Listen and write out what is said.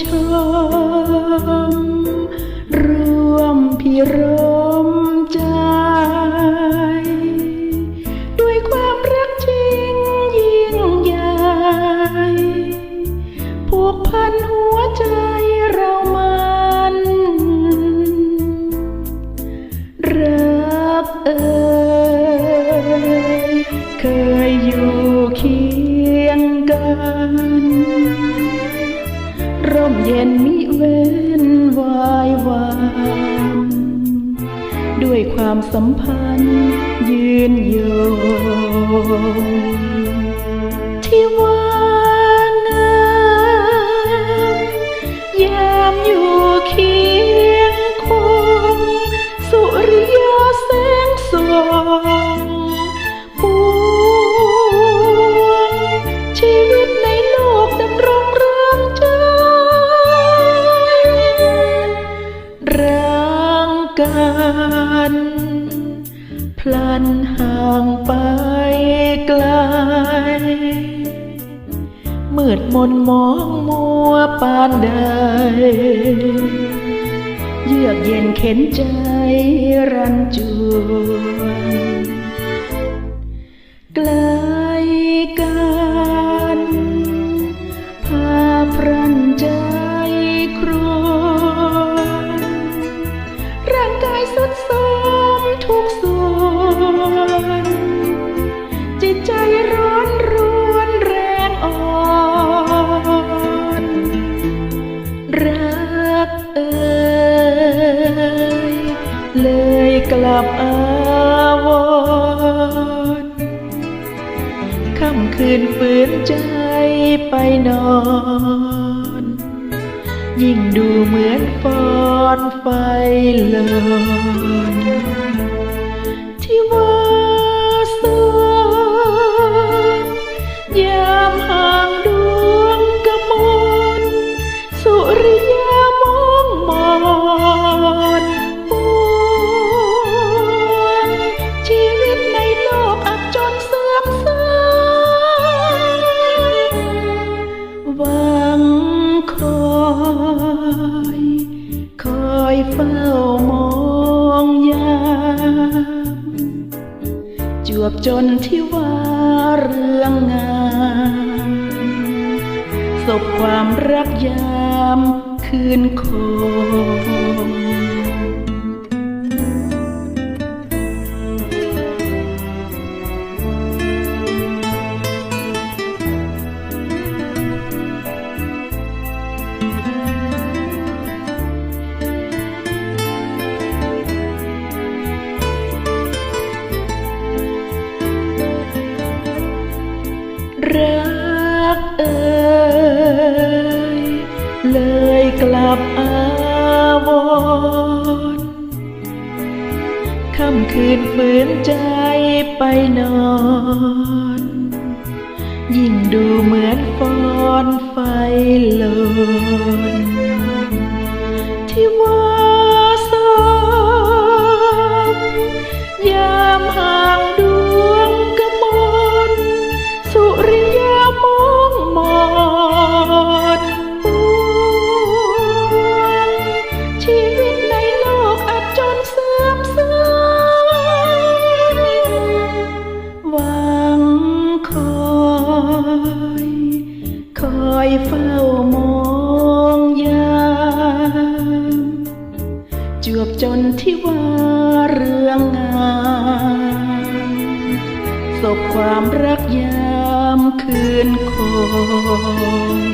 ชม ร่วมพิรมใจ ด้วยความรักจริงยิ่งใหญ่ผูกพันหัวใจเรามัน รักเอ่ยเคย เย็นมิเว้นวายวานด้วยความสัมพันธ์ยืนยงที่ว่า พลันห่างไปไกล มืดมนมองมัวปานใด เยือกเย็นเข็นใจรันจวน เลยกลับอาวรค่ำคืนฝืนใจไปนอน ยิ่งดูเหมือนฟอนไฟลน เฝ้ามองยามจวบจนที่ว่าเรื่องงามศพความรักยามคืนคง รักเอ่ยเลยกลับอาวรณ์ค่ำคืนฝืนใจไปนอน ยิ่งดูเหมือนฟอนไฟลนที่ว่าสมยามหา เฝ้ามองยามจวบจนที่ว่าเรื่องงานศพความรักยามคืนคง